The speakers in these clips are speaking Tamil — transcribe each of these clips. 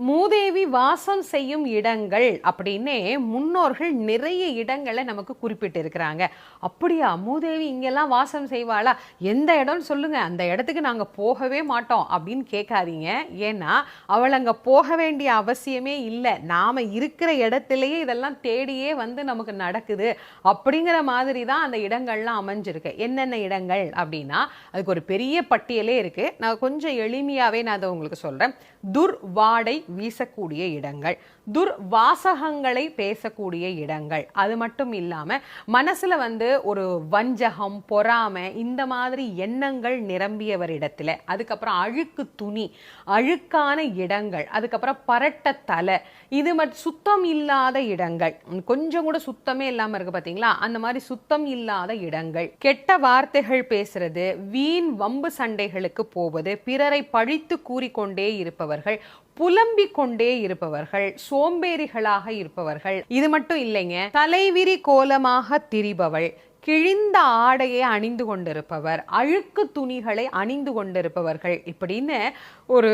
மூதேவி வாசம் செய்யும் இடங்கள் அப்படின்னே முன்னோர்கள் நிறைய இடங்களை நமக்கு குறிப்பிட்டு இருக்கிறாங்க அப்படியா மூதேவி இங்கெல்லாம் வாசம் செய்வாளா? எந்த இடம்னு சொல்லுங்க அந்த இடத்துக்கு நாங்கள் போகவே மாட்டோம் அப்படின்னு கேட்காதீங்க. ஏன்னா அவள் அங்கே போக வேண்டிய அவசியமே இல்லை. நாம் இருக்கிற இடத்துலையே இதெல்லாம் தேடியே வந்து நமக்கு நடக்குது அப்படிங்கிற மாதிரி தான் அந்த இடங்கள்லாம் அமைஞ்சிருக்கு. என்னென்ன இடங்கள் அப்படின்னா அதுக்கு ஒரு பெரிய பட்டியலே இருக்குது நான் கொஞ்சம் எளிமையாகவே நான் அதை உங்களுக்கு சொல்கிறேன் துர்வாடை வீசக்கூடிய இடங்கள். துர்வாசகங்களை பேசக்கூடிய இடங்கள். அது மட்டும் இல்லாம மனசுல வந்து ஒரு வஞ்சகம் பொறாமை இந்த மாதிரி எண்ணங்கள் நிரம்பியவரிடத்துல அதுக்கப்புறம் அழுக்கு துணி அழுக்கான இடங்கள் அதுக்கப்புறம் பரட்ட தலை இது மட் சுத்தம் இல்லாத இடங்கள். கொஞ்சம் கூட சுத்தமே இல்லாம இருக்கு பாத்தீங்களா? அந்த மாதிரி சுத்தம் இல்லாத இடங்கள். கெட்ட வார்த்தைகள் பேசுறது வீண் வம்பு சண்டைகளுக்கு போவது பிறரை பழித்து கூறிக்கொண்டே இருப்பவர்கள் புலம்பிக் கொண்டே இருப்பவர்கள் சோம்பேறிகளாக இருப்பவர்கள். இது மட்டும் இல்லைங்க தலைவிரி கோலமாக திரிபவள் கிழிந்த ஆடையை அணிந்து கொண்டிருப்பவர் அழுக்கு துணிகளை அணிந்து கொண்டிருப்பவர்கள். இப்படின்னு ஒரு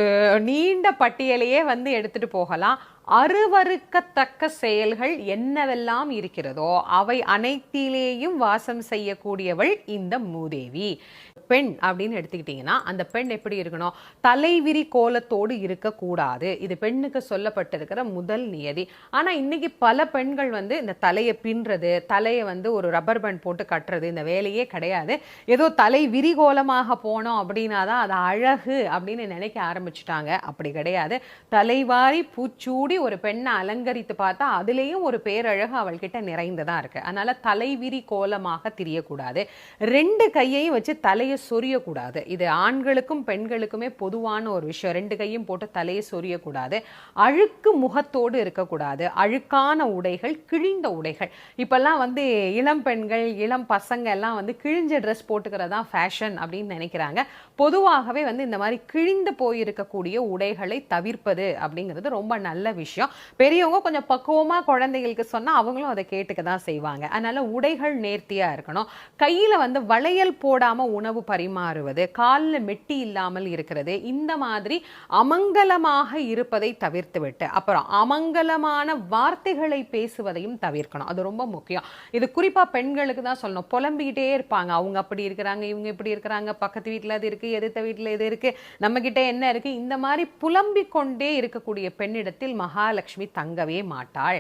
நீண்ட பட்டியலையே வந்து எடுத்துட்டு போகலாம். அருவருக்கத்தக்க செயல்கள் என்னவெல்லாம் இருக்கிறதோ அவை அனைத்திலேயும் வாசம் செய்யக்கூடியவள் இந்த மூதேவி. பெண் அப்படின்னு எடுத்துக்கிட்டிங்கன்னா அந்த பெண் எப்படி இருக்கணும்? தலைவிரி கோலத்தோடு இருக்கக்கூடாது. இது பெண்ணுக்கு சொல்லப்பட்டிருக்கிற முதல் நியதி. ஆனால் இன்னைக்கு பல பெண்கள் வந்து இந்த தலையை பின்றது தலையை வந்து ஒரு ரப்பர் பேண்ட் போட்டு கட்டுறது இந்த வேலையே கிடையாது. ஏதோ தலை விரிகோலமாக போனோம் அப்படின்னா தான் அது அழகு அப்படின்னு நினைக்க ஆரம்பிச்சிட்டாங்க. அப்படி கிடையாது. தலைவாரி பூச்சூடி ஒரு பெண்ணை அலங்கரித்து பார்த்தா அதுலேயும் ஒரு பேரழகு அவள்கிட்ட நிறைந்ததாக இருக்கு. அதனால தலைவிரி கோலமாக தெரியக்கூடாது. ரெண்டு கையையும் வச்சு தலையை சொரியக்கூடாது. இது ஆண்களுக்கும் பெண்களுக்குமே பொதுவான ஒரு விஷயம். ரெண்டு கையும் போட்டு தலையை சொரியக்கூடாது. அழுக்கு முகத்தோடு இருக்கக்கூடாது. அழுக்கான உடைகள் கிழிந்த உடைகள். இப்பெல்லாம் வந்து இளம் பெண்கள் இளம் பசங்க எல்லாம் வந்து கிழிஞ்ச ட்ரெஸ் போட்டுக்கிறதா ஃபேஷன் அப்படின்னு நினைக்கிறாங்க. பொதுவாகவே வந்து இந்த மாதிரி கிழிந்து போயிருக்கக்கூடிய உடைகளை தவிர்ப்பது அப்படிங்கிறது ரொம்ப நல்ல விஷயம். பெரியவங்க கொஞ்சம் பக்குவமா குழந்தைகளுக்கு சொன்னா அவங்களும் அதை கேட்டுக்க தான் செய்வாங்க. அதனால உடைகள் நேர்த்தியா இருக்கணும். கையில வந்து வளையல் போடாம உணவு பரிமாறுவது காலில் மெட்டி இல்லாமல் இருக்கிறது இந்த மாதிரி அமங்கலமாக இருப்பதை தவிர்த்து விட்டு அப்புறம் அமங்கலமான வார்த்தைகளை பேசுவதையும் தவிர்க்கணும். அது ரொம்ப முக்கியம். இது குறிப்பா பெண்களுக்கு தான் சொல்லணும். புலம்பிக்கிட்டே இருப்பாங்க. அவங்க அப்படி இருக்கிறாங்க இவங்க இப்படி இருக்கிறாங்க பக்கத்து வீட்டில் அது இருக்கு எதிர்த்த வீட்டில் இது இருக்கு நம்ம கிட்ட என்ன இருக்கு? இந்த மாதிரி புலம்பிக் கொண்டே இருக்கக்கூடிய பெண்ணிடத்தில் மகாலட்சுமி தங்கவே மாட்டாள்